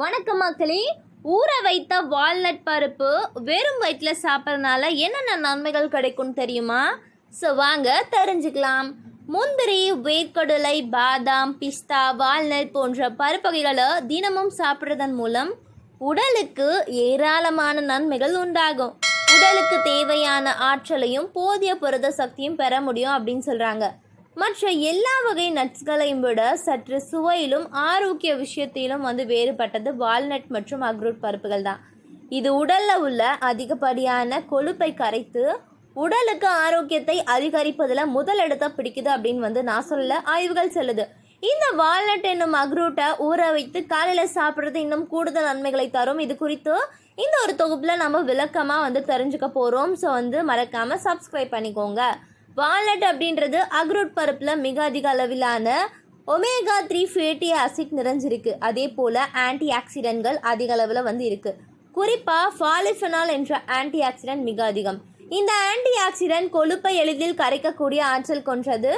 வணக்கம் மக்களே. ஊற வைத்த வால்நட் பருப்பு வெறும் வயிற்றில் சாப்பிட்றதுனால என்னென்ன நன்மைகள் கிடைக்கும்னு தெரியுமா? ஸோ வாங்க தெரிஞ்சுக்கலாம். முந்திரி வேர்க்கடலை பாதாம் பிஸ்தா வால்நட் போன்ற பருப்பு வகைகளை தினமும் சாப்பிட்றதன் மூலம் உடலுக்கு ஏராளமான நன்மைகள் உண்டாகும். உடலுக்கு தேவையான ஆற்றலையும் போதிய புரத சக்தியும் பெற முடியும் அப்படின்னு சொல்கிறாங்க மற்ற எல்லா வகை நட்ஸ்களையும் விட சற்று சுவையிலும் ஆரோக்கிய விஷயத்திலும் வந்து வேறுபட்டது வால்நட் மற்றும் அக்ரூட் பருப்புகள் தான். இது உடலில் உள்ள அதிகப்படியான கொழுப்பை கரைத்து உடலுக்கு ஆரோக்கியத்தை அதிகரிப்பதில் முதலிடத்தை பிடிக்குது அப்படின்னு வந்து நான் சொல்ல ஆய்வுகள் சொல்லுது. இந்த வால்நட் என்னும் அக்ரூட்டை ஊற வைத்து காலையில் சாப்பிட்றது இன்னும் கூடுதல் நன்மைகளை தரும். இது குறித்து இந்த ஒரு தொகுப்பில் நம்ம விளக்கமாக வந்து தெரிஞ்சுக்க போகிறோம் ஸோ வந்து மறக்காமல் சப்ஸ்கிரைப் பண்ணிக்கோங்க. வால்நட் அப்படின்றது அக்ரூட் பருப்பில் மிக அதிக அளவிலான ஒமேகா த்ரீ ஃபேட்டி ஆசிட் நிறைஞ்சிருக்கு. அதே போல் ஆன்டி ஆக்சிடென்ட்கள் அதிக அளவில் வந்து இருக்குது குறிப்பாக ஃபாலிஃபெனால் என்ற ஆன்டி ஆக்சிடென்ட் மிக அதிகம். இந்த ஆன்டி ஆக்சிடென்ட் கொழுப்பை எளிதில் கரைக்கக்கூடிய ஆற்றல் கொன்றது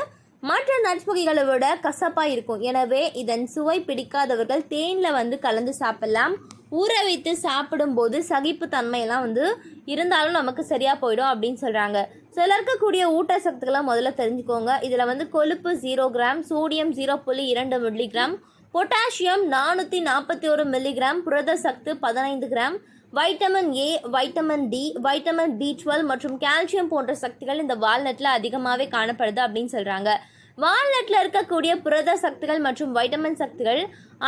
மற்ற நட்புகைகளை விட கசப்பாக இருக்கும். எனவே இதன் சுவை பிடிக்காதவர்கள் தேனில் வந்து கலந்து சாப்பிடலாம். ஊற வைத்து சாப்பிடும்போது சகிப்பு தன்மையெல்லாம் வந்து இருந்தாலும் நமக்கு சரியாக போயிடும் அப்படின்னு சொல்கிறாங்க சில இருக்கக்கூடிய ஊட்டச்சத்துக்கெல்லாம் முதல்ல தெரிஞ்சுக்கோங்க. இதில் வந்து கொழுப்பு ஜீரோ கிராம் சோடியம் ஜீரோ புள்ளி இரண்டு மில்லிகிராம் பொட்டாசியம் நானூற்றி நாற்பத்தி ஒரு மில்லிகிராம் புரத சத்து பதினைந்து gram vitamin A vitamin D vitamin B twelve மற்றும் கால்சியம் போன்ற சக்திகள் இந்த வால்நட்டில் அதிகமாகவே காணப்படுது அப்படின்னு சொல்கிறாங்க வால்நட்டில் இருக்கக்கூடிய புரத சக்திகள் மற்றும் வைட்டமின் சக்திகள்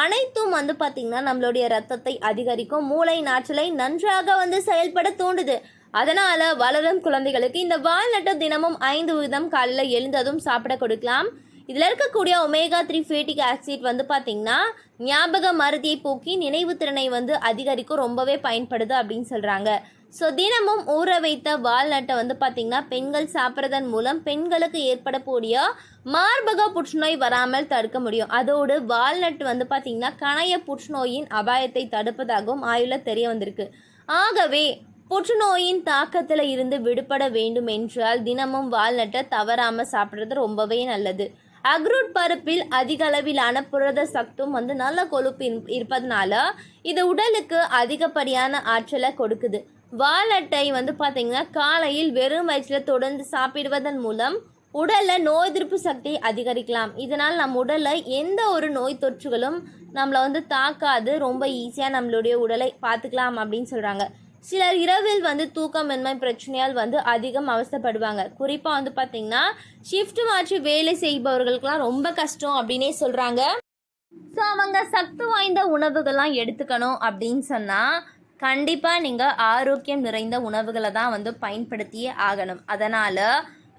அனைத்தும் வந்து பார்த்திங்கன்னா நம்மளுடைய ரத்தத்தை அதிகரிக்கும். மூளை நாற்றலை நன்றாக வந்து செயல்பட தூண்டுது. அதனால் வளரும் குழந்தைகளுக்கு இந்த வால்நட்டை தினமும் ஐந்து விதம் காலையில் எழுந்ததும் சாப்பிட கொடுக்கலாம். இதில் இருக்கக்கூடிய ஒமேகா த்ரீ ஃபேட்டிக் ஆசிட் வந்து பார்த்திங்கன்னா ஞாபக மருதியை போக்கி நினைவு திறனை வந்து அதிகரிக்கும் ரொம்பவே பயன்படுது அப்படின்னு சொல்கிறாங்க ஸோ தினமும் ஊற வைத்த வால்நட்டை வந்து பார்த்திங்கன்னா பெண்கள் சாப்பிட்றதன் மூலம் பெண்களுக்கு ஏற்படக்கூடிய மார்பக புற்றுநோய் வராமல் தடுக்க முடியும். அதோடு வால்நட் வந்து பார்த்திங்கன்னா கணைய புற்றுநோயின் அபாயத்தை தடுப்பதாகவும் ஆயுள தெரிய வந்திருக்கு. ஆகவே புற்றுநோயின் தாக்கத்தில் இருந்து விடுபட வேண்டும் என்றால் தினமும் வால்நட்டை தவறாமல் சாப்பிட்றது ரொம்பவே நல்லது. அக்ரூட் பருப்பில் அதிக அளவிலான புரத சத்தும் வந்து நல்ல கொழுப்பு இருப்பதனால இது உடலுக்கு அதிகப்படியான ஆற்றலை கொடுக்குது. வால்நட்டை வந்து பார்த்திங்கன்னா காலையில் வெறும் வயிற்றில் தொடர்ந்து சாப்பிடுவதன் மூலம் உடலில் நோய் எதிர்ப்பு சக்தியை அதிகரிக்கலாம். இதனால் நம் உடலில் எந்த ஒரு நோய் தொற்றுகளும் நம்மளை வந்து தாக்காது. ரொம்ப ஈஸியாக நம்மளுடைய உடலை பார்த்துக்கலாம் அப்படின்னு சொல்கிறாங்க சிலர் இரவில் வந்து தூக்கமின்மை பிரச்சனையால் வந்து அதிகம் அவசப்படுவாங்க குறிப்பாக வந்து பார்த்திங்கன்னா ஷிஃப்ட் மாற்றி வேலை செய்பவர்களுக்கெல்லாம் ரொம்ப கஷ்டம் அப்படின்னே சொல்கிறாங்க ஸோ அவங்க சத்து வாய்ந்த உணவுகள்லாம் எடுத்துக்கணும் அப்படின்னு சொன்னால் கண்டிப்பாக நீங்கள் ஆரோக்கியம் நிறைந்த உணவுகளை தான் வந்து பயன்படுத்தியே ஆகணும். அதனால்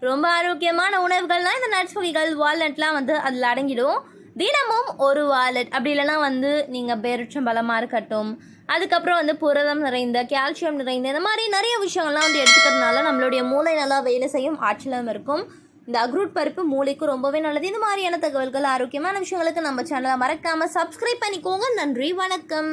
ரொம்ப ஆரோக்கியமான உணவுகள்லாம் இந்த நட்ஸ் வகைகள் வால்நட்லாம் வந்து அதில் அடங்கிடும். தினமும் ஒரு வாலெட். அப்படி இல்லைன்னா வந்து நீங்கள் பேரிச்சம்பழமாக இருக்கட்டும் அதுக்கப்புறம் வந்து புரதம் நிறைந்த கால்சியம் நிறைந்த இந்த மாதிரி நிறைய விஷயங்கள்லாம் வந்து எடுத்துக்கிறதுனால நம்மளுடைய மூளை நல்லா வேலை செய்யும் ஆற்றலும் இருக்கும். இந்த அக்ரூட் பருப்பு மூளைக்கு ரொம்பவே நல்லது. இந்த மாதிரியான தகவல்கள் ஆரோக்கியமான விஷயங்களுக்கு நம்ம சேனலை மறக்காமல் சப்ஸ்கிரைப் பண்ணிக்கோங்க. நன்றி வணக்கம்.